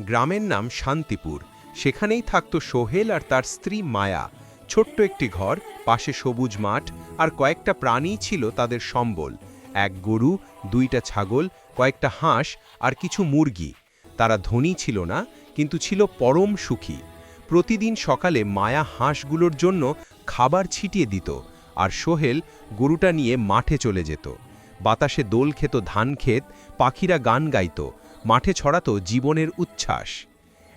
গ্রামের নাম শান্তিপুর। সেখানেই থাকত সোহেল আর তার স্ত্রী মায়া। ছোট্ট একটি ঘর, পাশে সবুজ মাঠ আর কয়েকটা প্রাণী ছিল তাদের সম্বল। এক গরু, দুইটা ছাগল, কয়েকটা হাঁস আর কিছু মুরগি। তারা ধনী ছিল না, কিন্তু ছিল পরম সুখী। প্রতিদিন সকালে মায়া হাঁসগুলোর জন্য খাবার ছিটিয়ে দিত আর সোহেল গরুটা নিয়ে মাঠে চলে যেত। বাতাসে দোল খেত ধান ক্ষেত পাখিরা গান গাইত মাঠে ছড়াতো জীবনের উচ্ছ্বাস।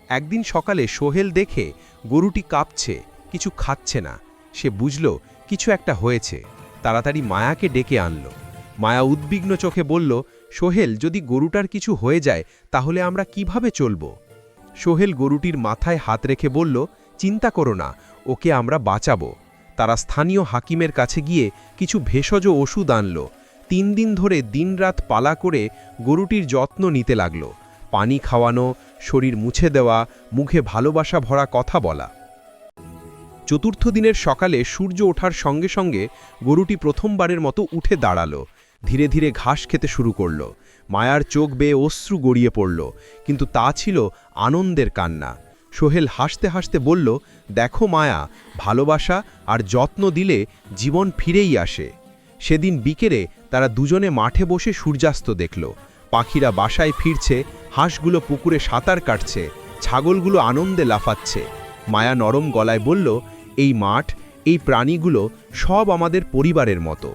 একদিন সকালে সোহেল দেখে গরুটি কাঁপছে, কিছু খাচ্ছে না। সে বুঝল, কিছু একটা হয়েছে। তাড়াতাড়ি মায়াকে ডেকে আনলো। মায়া উদ্বিগ্ন চোখে বলল, সোহেল, যদি গরুটার কিছু হয়ে যায়, তাহলে আমরা কীভাবে চলব? সোহেল গরুটির মাথায় হাত রেখে বলল, চিন্তা করো না, ওকে আমরা বাঁচাবো। তারা স্থানীয় হাকিমের কাছে গিয়ে কিছু ভেষজ ওষুধ আনল। তিন দিন ধরে দিনরাত পালা করে গরুটির যত্ন নিতে লাগল। পানি খাওয়ানো, শরীর মুছে দেওয়া, মুখে ভালোবাসা ভরা কথা বলা। চতুর্থ দিনের সকালে সূর্য ওঠার সঙ্গে সঙ্গে গরুটি প্রথমবারের মতো উঠে দাঁড়াল। ধীরে ধীরে ঘাস খেতে শুরু করল। মায়ার চোখ বেয়ে অশ্রু গড়িয়ে পড়ল, কিন্তু তা ছিল আনন্দের কান্না। সোহেল হাসতে হাসতে বলল, দেখো মায়া, ভালোবাসা আর যত্ন দিলে জীবন ফিরেই আসে। সেদিন বিকেলে তারা দুজনে মাঠে বসে সূর্যাস্ত দেখল। পাখিরা বাসায় ফিরছে, হাঁসগুলো পুকুরে সাঁতার কাটছে, ছাগলগুলো আনন্দে লাফাচ্ছে। মায়া নরম গলায় বলল, এই মাঠ, এই প্রাণীগুলো সব আমাদের পরিবারের মতো।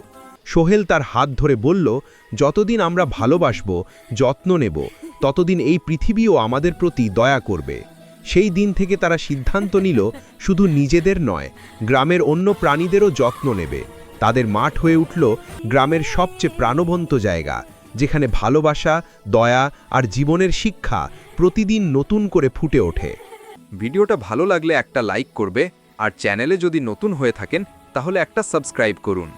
সোহেল তার হাত ধরে বলল, যতদিন আমরা ভালোবাসব, যত্ন নেব, ততদিন এই পৃথিবীও আমাদের প্রতি দয়া করবে। সেই দিন থেকে তারা সিদ্ধান্ত নিল, শুধু নিজেদের নয়, গ্রামের অন্য প্রাণীদেরও যত্ন নেবে। তাদের মাঠ হয়ে উঠল গ্রামের সবচেয়ে প্রাণবন্ত জায়গা, যেখানে ভালোবাসা, দয়া আর জীবনের শিক্ষা প্রতিদিন নতুন করে ফুটে ওঠে। ভিডিওটা ভালো লাগলে একটা লাইক করবে, আর চ্যানেলে যদি নতুন হয়ে থাকেন, তাহলে একটা সাবস্ক্রাইব করুন।